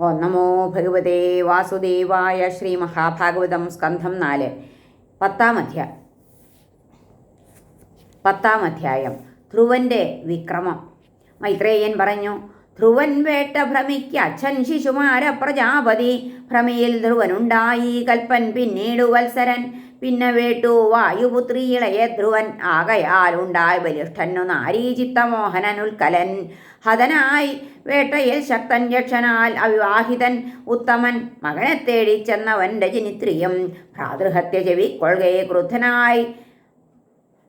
ഓ നമോ ഭഗവതേ വാസുദേവായ ശ്രീ മഹാഭാഗവതം സ്കന്ധം നാല്. പത്താം അധ്യായം പത്താം അധ്യായം ധ്രുവന്റെ വിക്രമം. മൈത്രേയൻ പറഞ്ഞു ധ്രുവൻ വേട്ട ഭ്രമിക്ക് അച്ഛൻ ശിശുമാര പ്രജാപതി. ഭ്രമിയിൽ ധ്രുവനുണ്ടായി കൽപ്പൻ പിന്നീട് വത്സരൻ. പിന്നെ വേട്ടു വായുപുത്രി ഇളയ ധ്രുവൻ ആകയാൽ ഉണ്ടായ ബലിഷ്ഠനു നാരീചിത്തമോഹനൻ ഉൽക്കലൻ ഹതനായി വേട്ടയിൽ ശക്തൻ യക്ഷനാൽ അവിവാഹിതൻ ഉത്തമൻ മകനെ തേടി ചെന്നവൻ രജനിത്രിയും ഭ്രാതൃഹത്യ ചെവിക്കൊള്ളുകയെ ക്രുദ്ധനായി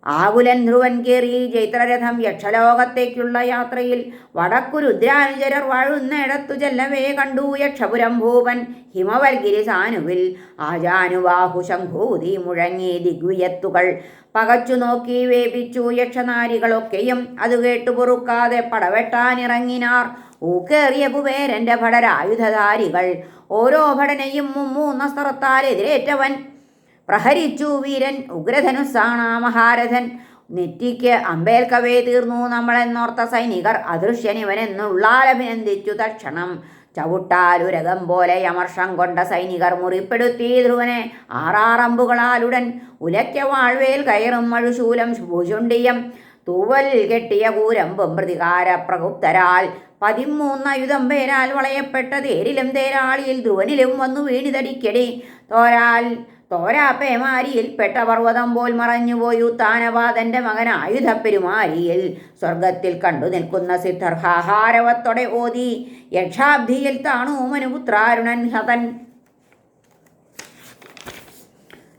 ആകുലൻ ധ്രുവൻ കയറി ചൈത്രരഥം യക്ഷലോകത്തേക്കുള്ള യാത്രയിൽ വടക്കു രുദ്രാനുചരർ വാഴുന്നിടത്തു ചെല്ലവേ കണ്ടു യക്ഷപുരം ഭൂപൻ ഹിമവൽഗിരി സാനുവിൽ. ആജാനുബാഹു ശംഭൂതി മുഴങ്ങി ദിഗ്വിയത്തുകൾ. പകച്ചു നോക്കി വേപിച്ചു യക്ഷനാരികളൊക്കെയും അത് കേട്ടു പൊറുക്കാതെ പടവെട്ടാനിറങ്ങിനാർ. ഊക്കേറിയ കുബേരന്റെ ഭടരായുധധാരികൾ. ഓരോ ഭടനെയും മുമ്മൂന്നസ്ത്രത്താൽ എതിരേറ്റവൻ പ്രഹരിച്ചു വീരൻ ഉഗ്രധനുസാണ മഹാരഥൻ നെറ്റിക്ക് അമ്പേൽക്കവേ തീർന്നു നമ്മളെന്നോർത്ത സൈനികർ അദൃശ്യനിവനെന്നുള്ളാലഭിനന്ദിച്ചു തക്ഷണം ചവിട്ടാലുരകം പോലെ അമർഷം കൊണ്ട സൈനികർ മുറിപ്പെടുത്തി ധ്രുവനെ ആറാറമ്പുകളാലുടൻ. ഉലയ്ക്ക വാഴ്വേൽ കയറും മഴുശൂലം ഭുചുണ്ടിയം തൂവൽ കെട്ടിയ കൂരമ്പും പ്രതികാര പ്രകുപ്തരാൾ പതിമൂന്ന് ആയുധം പേരാൽ വളയപ്പെട്ട തേരിലും തേരാളിയിൽ ധ്രുവനിലും വന്നു വീണിതടിക്കടി. തോരാൽ തോരാപ്പേമാരിയിൽ പെട്ട പർവതം പോൽ മറഞ്ഞുപോയു താനവാതന്റെ മകൻ ആയുധപ്പെരുമാരിയിൽ സ്വർഗത്തിൽ കണ്ടു നിൽക്കുന്ന സിദ്ധർഹാഹാരവത്തോടെ ഓതി യക്ഷാബ്ധിയിൽ താണു മനുപുത്രാരുണൻ ഹതൻ.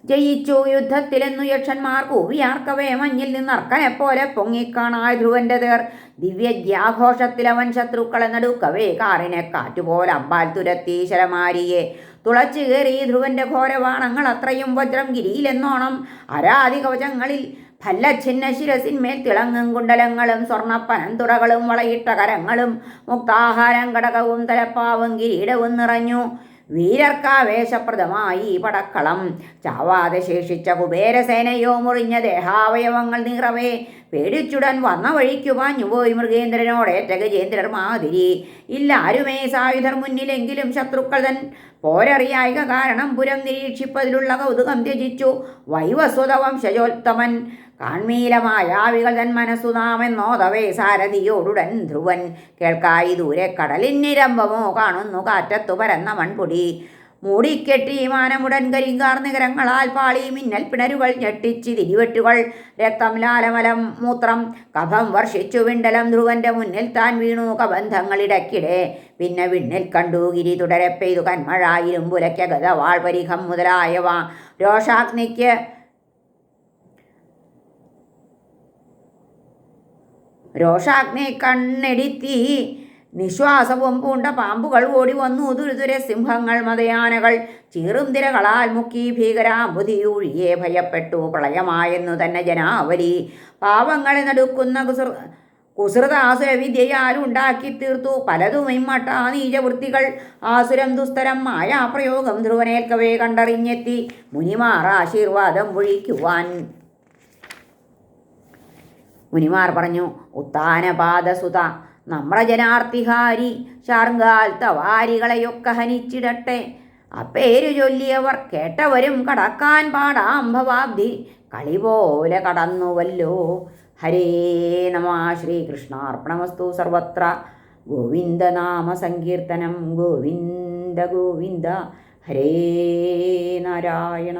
ജയിച്ചു യുദ്ധത്തിലെന്നു യക്ഷന്മാർ കൂവിയാർക്കവേ മഞ്ഞിൽ നിന്നർക്കനെപ്പോലെ പൊങ്ങിക്കാണായ ധ്രുവന്റെ തേർ. ദിവ്യജ്യാഘോഷത്തിലവൻ ശത്രുക്കളെ നടുക്കവേ കാറിനെ കാറ്റുപോലെ അമ്പാൽ തുരത്തി ശരമാരിയെ. തുളച്ചു കയറി ധ്രുവന്റെ ഘോരവാണങ്ങൾ അത്രയും വജ്രം ഗിരിയിലെന്നോണം. അരാതി കവചങ്ങളിൽ ഭല്ലഛിന്ന ശിരസിന്മേൽ തിളങ്ങും കുണ്ടലങ്ങളും സ്വർണപ്പനന്തുറകളും വളയിട്ട കരങ്ങളും മുക്താഹാരം കടകവും തലപ്പാവും കിരീടവും നിറഞ്ഞു. വീരർക്കാവേശപ്രദമായി പടക്കളം. ചാവാതെ ശേഷിച്ച കുബേരസേനയോ മുറിഞ്ഞ ദേഹാവയവങ്ങൾ നീറവേ. പേടിച്ചുടൻ വന്ന വഴിക്കു പാഞ്ഞുപോയി മൃഗേന്ദ്രനോടേറ്റ ഗജേന്ദ്രർ മാതിരി. ഇല്ലാരുമേ സായുധർ മുന്നിലെങ്കിലും ശത്രുക്കൾ തൻ പോരറിയായിക കാരണം പുരം നിരീക്ഷിപ്പതിലുള്ള കൗതുകം ത്യജിച്ചു. വൈവസ്വത വംശജോത്തമൻ കാൺമീലമായാവികൾ തൻ മനസ്സു നാമെന്നോതവേ സാരഥിയോടുടൻ ധ്രുവൻ. കേൾക്കായി ദൂരെ കടലിന്നിരമ്പമോ കാണുന്നു കാറ്റത്തു പരന്ന മൺപൊടി. മൂടിക്കെട്ടി മാനമുടൻ കരിങ്കാർ നികരങ്ങളാൽ പാളി മിന്നൽ പിണരുകൾ ഞെട്ടിച്ച് തിരിവെട്ടുകൾ. രക്തം ലാലമലം മൂത്രം കഫം വർഷിച്ചു വിണ്ടലം ധ്രുവന്റെ മുന്നിൽ താൻ വീണു കബന്ധങ്ങളിടക്കിടെ പിന്നെ വിണ്ണിൽ കണ്ടു ഗിരി തുടരെ പെയ്തു കന്മഴ ഇരുമ്പുലയ്ക്ക ഗതവാൾ പരിഹം മുതലായവ. രോഷാഗ്നിക്ക് രോഷാഗ്നി കണ്ണെടിത്തി നിശ്വാസവും പൂണ്ട പാമ്പുകൾ ഓടി വന്നു. ദുരിതുര സിംഹങ്ങൾ മതയാനകൾ ചീറും തിരകളാൽ മുക്കി ഭീകരാമ്പുതിയൂഴിയെ ഭയപ്പെട്ടു. പ്രളയമായെന്നു തന്നെ ജനാവലി. പാവങ്ങളെ നടുക്കുന്ന കുസൃ വിദ്യയാൽ ഉണ്ടാക്കി തീർത്തു. പലതും ഇമ്മട്ട നീചവൃത്തികൾ. ആസുരം ദുസ്തരം മായാപ്രയോഗം ധ്രുവനേൽക്കവേ കണ്ടറിഞ്ഞെത്തി. മുനിമാർ ആശീർവാദം ഒഴിക്കുവാൻ. മുനിമാർ പറഞ്ഞു ഉത്താനപാദസുത നമ്രജനാർത്തിഹാരി ശാർങ്കാൽ തവാരികളെയൊക്കെ ഹനിച്ചിടട്ടെ. അപ്പേരു ചൊല്ലിയവർ കേട്ടവരും കടക്കാൻ പാടാം ഭവാബ്ധി കളി പോലെ കടന്നുവല്ലോ. ഹരേ നമ ശ്രീകൃഷ്ണാർപ്പണമസ്തു സർവത്ര. ഗോവിന്ദനാമ സങ്കീർത്തനം. ഗോവിന്ദ ഗോവിന്ദ. ഹരേ നാരായണ.